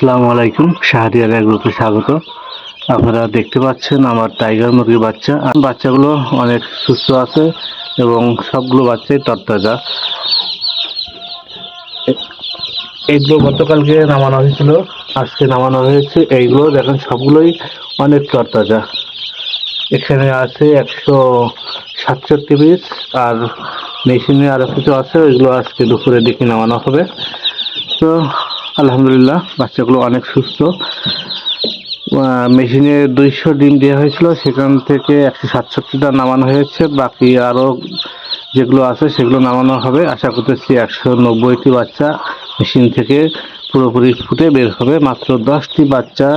আসসালামু আলাইকুম, শাহরিয়ার গ্রুপে স্বাগত। আপনারা দেখতে পাচ্ছেন আমার টাইগার মুরগির বাচ্চা। বাচ্চাগুলো অনেক সুস্থ আছে এবং সবগুলো বাচ্চাই তরতাজা। এ- এইগুলো গতকালকে নামানো হয়েছিল, আজকে নামানো হয়েছে। এইগুলো দেখেন, সবগুলোই অনেক তরতাজা। এখানে আছে একশো সাতষট্টি পিস, আর মেশিনে আরও কিছু আছে, ওইগুলো আজকে দুপুরের দিকে নামানো হবে। তো আলহামদুলিল্লাহ, বাচ্চাগুলো অনেক সুস্থ। মেশিনে দুইশো ডিম দেওয়া হয়েছিল, সেখান থেকে একশো সাতষট্টিটা নামানো হয়েছে। বাকি আরও যেগুলো আছে, সেগুলো নামানো হবে। আশা করতেছি একশো নব্বইটি বাচ্চা মেশিন থেকে পুরোপুরি ফুটে বের হবে। মাত্র দশটি বাচ্চা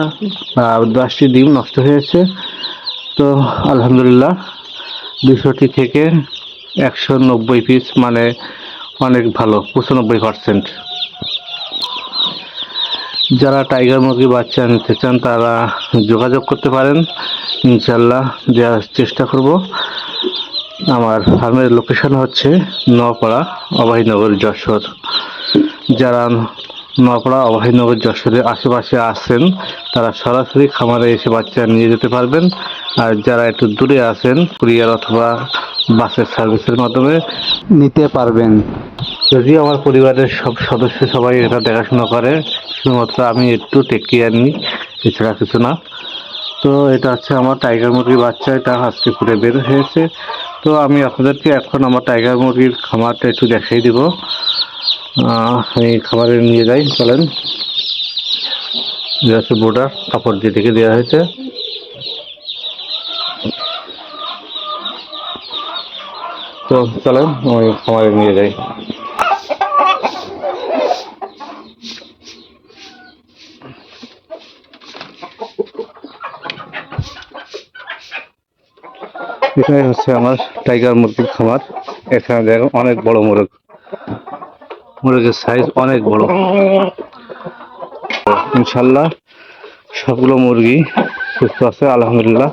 দশটি ডিম নষ্ট হয়েছে। তো আলহামদুলিল্লাহ দুশোটি থেকে একশো নব্বই পিস মানে অনেক ভালো, পঁচানব্বই পার্সেন্ট। যারা টাইগার মুরগি বাচ্চা নিতে চান, তারা যোগাযোগ করতে পারেন। ইনশাল্লাহ দেওয়ার চেষ্টা করব। আমার ফার্মের লোকেশন হচ্ছে নপাড়া অভয়নগর যশোর। যারা নপাড়া অভয়নগর যশোরের আশেপাশে আসেন তারা সরাসরি খামারে এসে বাচ্চা নিয়ে যেতে পারবেন। আর যারা একটু দূরে আছেন, কুরিয়ার অথবা বাসের সার্ভিসের মাধ্যমে নিতে পারবেন। যদিও আমার পরিবারের সব সদস্য সবাই এটা দেখাশোনা করে, শুধুমাত্র আমি একটু টেক কেয়ার নিই, এছাড়া কিছু না। তো এটা হচ্ছে আমার টাইগার মুরগির বাচ্চা, এটা আজকে ফুটে বের হয়েছে। তো আমি আপনাদেরকে এখন আমার টাইগার মুরগির খামারটা একটু দেখাই দিব। আমি খামারে নিয়ে যাই, চলেন। এটা হচ্ছে বোর্ডার, কাপড় দিয়ে ঢেকে দেওয়া হয়েছে। তো চলেন, আমি খামারে নিয়ে যাই। এখানে হচ্ছে আমার টাইগার মুরগির খামার। এখানে দেখো অনেক বড় মোরগ। মোরগের সাইজ অনেক বড়। ইনশাল্লাহ সবগুলো মুরগি সুস্থ আছে, আলহামদুলিল্লাহ।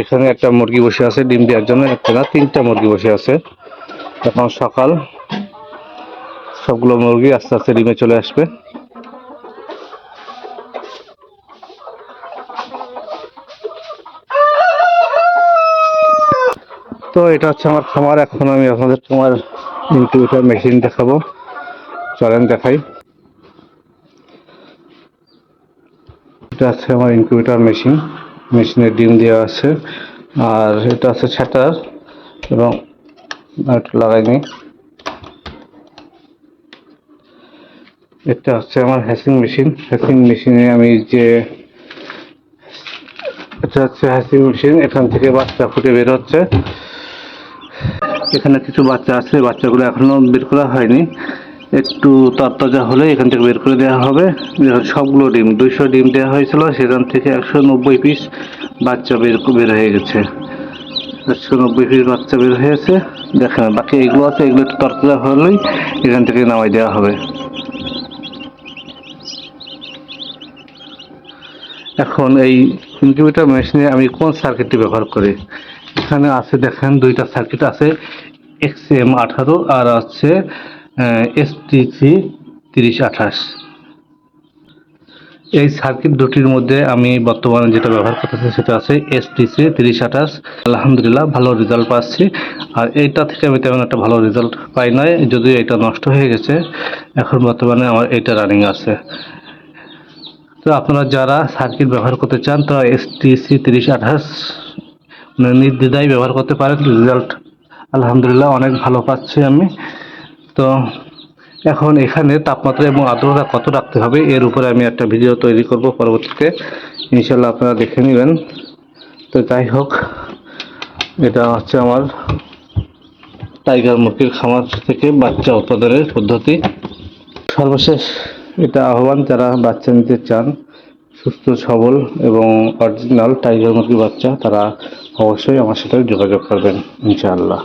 এখানে একটা মুরগি বসে আছে, ডিম দেওয়ার জন্য একটা না, তিনটা মুরগি বসে আছে। এখন সকাল। সবগুলো মুরগি আস্তে আস্তে ডিমে চলে আসবে। তো এটা হচ্ছে আমার খামার। এখন আমি আপনাদের তোমার ইনকিউবেটর মেশিন দেখাবো। চলেন দেখাই। এটা আছে আমার ইনকিউবেটর মেশিন মেশিনে ডিম দেওয়া আছে। আর এটা আছে ছাটার এবং একটু লাগাইনি এটা হচ্ছে আমার হ্যাসিং মেশিন হ্যাসিং মেশিনে আমি যে এটা হচ্ছে হ্যাসিং মেশিন এখান থেকে বাচ্চা ফুটে বের হচ্ছে। এখানে কিছু বাচ্চা আছে বাচ্চাগুলো এখনও বের করা হয়নি। একটু তরতাজা হলে এখান থেকে বের করে দেওয়া হবে। সবগুলো ডিম, দুইশো ডিম দেওয়া হয়েছিল, সেখান থেকে একশো নব্বই পিস বাচ্চা বের বের হয়ে গেছে। একশো নব্বই পিস বাচ্চা বের হয়েছে। দেখেন, বাকি এগুলো আছে, এগুলো একটু তরতাজা হলেই এখান থেকে নামাই দেওয়া হবে। এখন এই ইনকিউবেটর মেশিনে আমি কোন সার্কিটটি ব্যবহার করি? এখানে আছে, দেখেন, দুইটা সার্কিট আছে। এক্স এম আঠারো আর আছে এস টি সি তিরিশ আঠাশ। এই সার্কিট দুটির মধ্যে আমি বর্তমানে যেটা ব্যবহার করতেছি সেটা আছে এস টি সি তিরিশ আঠাশ। আলহামদুলিল্লাহ ভালো রেজাল্ট পাচ্ছি। আর এইটা থেকে আমি তেমন একটা ভালো রেজাল্ট পাই নাই, যদিও এটা নষ্ট হয়ে গেছে। এখন বর্তমানে আমার এইটা রানিং আছে। তো আপনারা যারা সার্কিট ব্যবহার করতে চান তো এস টি সি তিরিশ আঠাশ মানে নির্দ্বিধায় ব্যবহার করতে পারেন রেজাল্ট আলহামদুলিল্লাহ, অনেক ভালো পাচ্ছি আমি। তো এখন এখানে তাপমাত্রা এবং আর্দ্রতা কত রাখতে হবে, এর উপরে আমি একটা ভিডিও তৈরি করব পরবর্তীতে। ইনশাল্লাহ আপনারা দেখে নেবেন। তো যাই হোক, এটা হচ্ছে আমার টাইগার মুরগির খামার থেকে বাচ্চা উৎপাদনের পদ্ধতি। সর্বশেষ এটা আহ্বান, যারা বাচ্চা নিতে চান, সুস্থ, সবল এবং অরিজিনাল টাইগার মুরগি বাচ্চা, তারা অবশ্যই আমার সাথে যোগাযোগ করবেন, ইনশাআল্লাহ।